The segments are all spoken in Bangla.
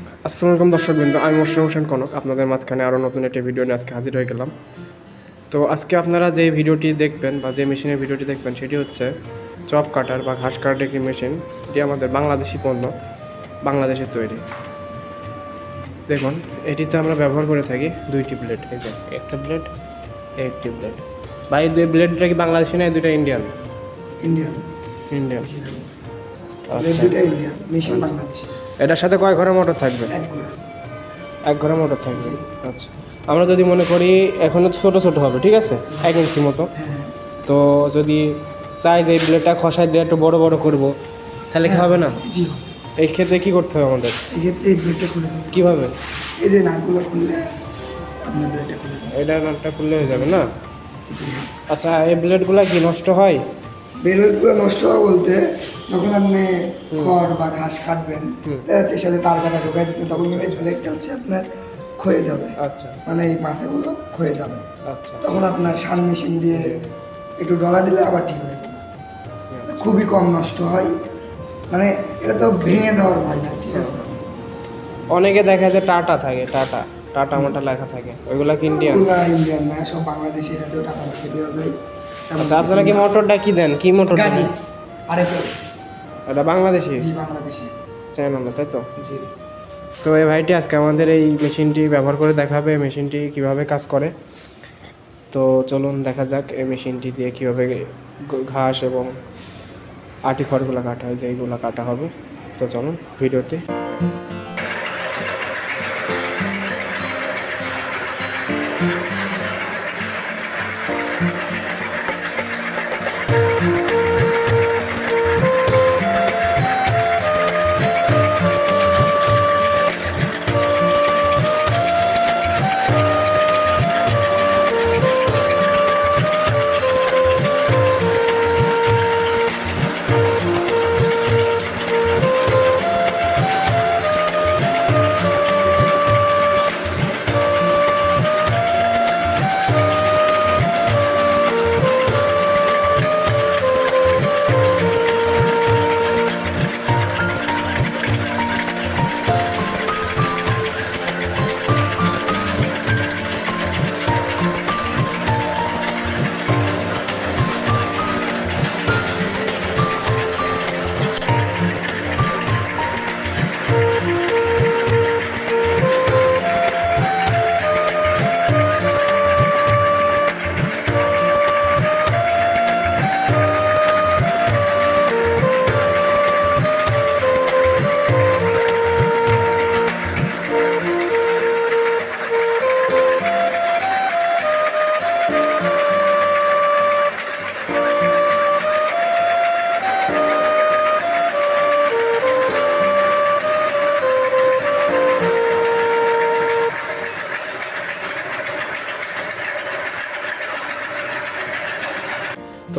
আসসালামু আলাইকুম দর্শক বিন্দু আমি মোশারফ হোসেন কনক আপনাদের মাঝখানে আরও নতুন একটি ভিডিও নিয়ে আজকে হাজির হয়ে গেলাম। তো আজকে আপনারা যে ভিডিওটি দেখবেন বা যে মেশিনের ভিডিওটি দেখবেন সেটি হচ্ছে চপ কাটার বা ঘাস কাটার একটি মেশিন এটি আমাদের বাংলাদেশি পণ্য বাংলাদেশের তৈরি। দেখুন এটিতে আমরা ব্যবহার করে থাকি দুইটি ব্লেড এই যে একটা ব্লেড একটি ব্লেড বা এই দুই ব্লেডটা কি বাংলাদেশি না দুইটা ইন্ডিয়ান ইন্ডিয়ান ইন্ডিয়ান এটার সাথে কয় ঘরের মোটর থাকবে? এক করে এক ঘরে মোটর থাকবে? আচ্ছা। আমরা যদি মনে করি এখনও ছোট ছোট হবে ঠিক আছে? এক ইঞ্চি মতো। হ্যাঁ তো যদি চাই যে এই ব্লেডটা খসাই দিয়ে একটু বড় বড় করব তাহলে কি হবে না? জি। এই ক্ষেত্রে কি করতে হবে আমাদের? এক্ষেত্রে এই ব্লেডটা খুলে দিন কীভাবে? এই যে নাটগুলো খুললে আপনার ব্লেডটা খুলে যাবে। এটা নাটটা খুললে হয়ে যাবে না? আচ্ছা এই ব্লেডগুলো কি নষ্ট হয়? ব্লেডগুলো নষ্ট হওয়া বলতে যখন আপনি খড় বা ঘাস কাটবেন এর সাথে তার কাটা ঢুকাই দিচ্ছেন তখন কিন্তু এই ব্লেডটা হচ্ছে আপনার ক্ষয়ে যাবে। আচ্ছা। মানে এই মাথাগুলো ক্ষয়ে যাবে। আচ্ছা। তখন আপনার সান মেশিন দিয়ে একটু ডলা দিলে আবার ঠিক হয়ে যাবে। আচ্ছা। খুবই কম নষ্ট হয়। মানে এটা তো ভেঙে যাওয়ার ভয় না ঠিক আছে? অনেকে দেখা যায় টাটা থাকে টাটা টাটা মোটা লেখা থাকে। ওইগুলা কি ইন্ডিয়ান ইন্ডিয়ান না সব বাংলাদেশি এটাতেও টাকা মাখে দেওয়া যায়। আচ্ছা আপনারা কি মোটরটা কি দেন? কি মোটর? গাজী। আরে এটা বাংলাদেশি? জি বাংলাদেশি। চায়না না তাই তো? জি। তো এই ভাইটি আজকে আমাদের এই মেশিনটি ব্যবহার করে দেখাবে মেশিনটি কীভাবে কাজ করে। তো চলুন দেখা যাক এই মেশিনটি দিয়ে কীভাবে ঘাস এবং আটি খড়গুলো কাটা হয় যেইগুলো কাটা হবে। তো চলুন ভিডিওটি।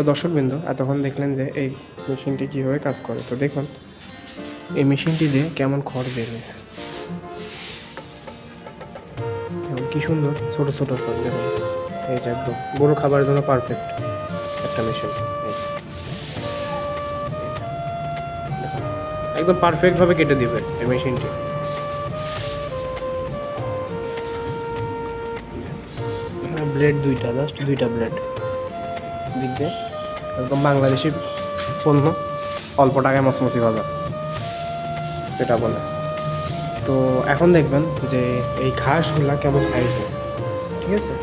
তো দর্শকবৃন্দ, এতক্ষণ দেখলেন যে এই মেশিনটি কীভাবে কাজ করে। তো দেখুন, এই মেশিনটি দিয়ে কেমন খড় বের হয়েছে। কি সুন্দর, ছোট ছোট খড়। দেখুন, এই যে একদম গরু খাবারের জন্য পারফেক্ট একটা মেশিন একদম পারফেক্টভাবে কেটে দিবে এই মেশিনটি ব্লেড দুইটা জাস্ট দুইটা ব্লেড দিক একদম বাংলাদেশি পণ্য, অল্প টাকায় মসমসি বাজার সেটা বলে। তো এখন দেখবেন যে এই ঘাসগুলা কেমন সাইজ হয় ঠিক আছে?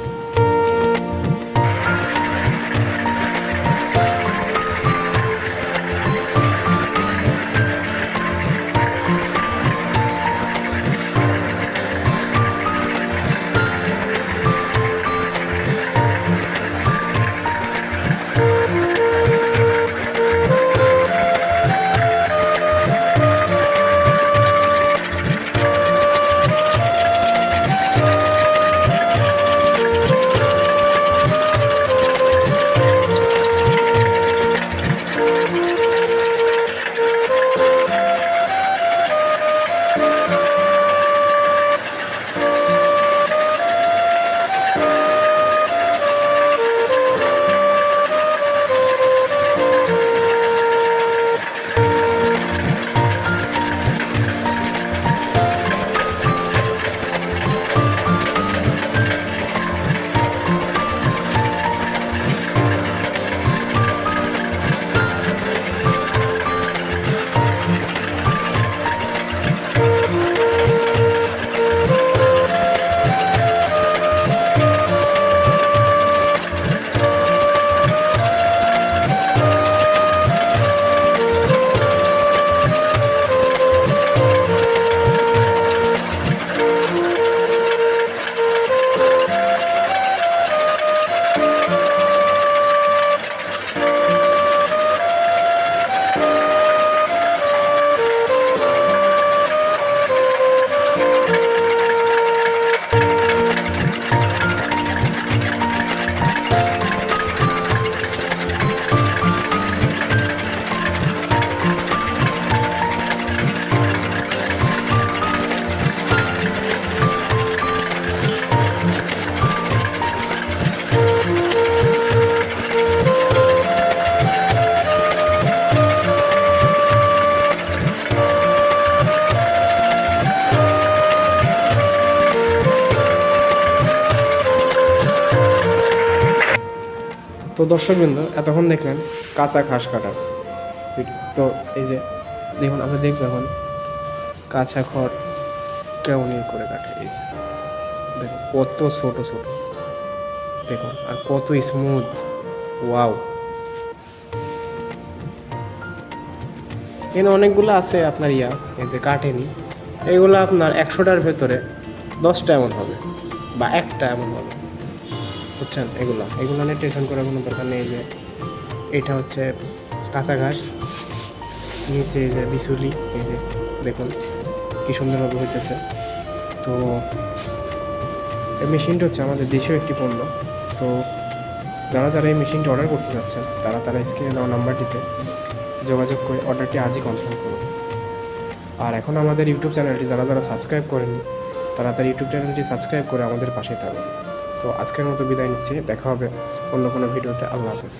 তো দর্শকবৃন্দ, এতক্ষণ দেখলেন কাঁচা ঘাস কাটা। তো এই যে, দেখুন, আমরা দেখব এখন কাঁচা খড় কেমন ইয়ে করে কাটে, এই যে। দেখুন, কত ছোট ছোট। দেখুন, আর কত স্মুথ ওয়াও এখানে অনেকগুলো আছে আপনার ইয়া যে কাটেনি। এগুলো আপনার একশোটার ভেতরে দশটা এমন হবে, বা একটা এমন হবে। বুঝছেন? এগুলো। এগুলো নিয়ে টেনশন করার কোনো দরকার নেই যে এটা হচ্ছে কাঁচা ঘাস, নিচে যে বিচুলি, এই যে দেখুন কি সুন্দরভাবে হইতেছে। তো এই মেশিনটা হচ্ছে আমাদের দেশীয় একটি পণ্য। তো যারা যারা এই মেশিনটি অর্ডার করতে চাচ্ছেন তারা তারা স্ক্রিনে দেওয়া নাম্বারটিতে যোগাযোগ করে অর্ডারটি আজই কনফার্ম করুন। আর এখন আমাদের ইউটিউব চ্যানেলটি যারা যারা সাবস্ক্রাইব করেনি তারা তার ইউটিউব চ্যানেলটি সাবস্ক্রাইব করে আমাদের পাশে থাকবে তো আজকের মতো বিদায় নিচ্ছি দেখা হবে অন্য কোনো ভিডিওতে। আল্লাহ হাফেজ।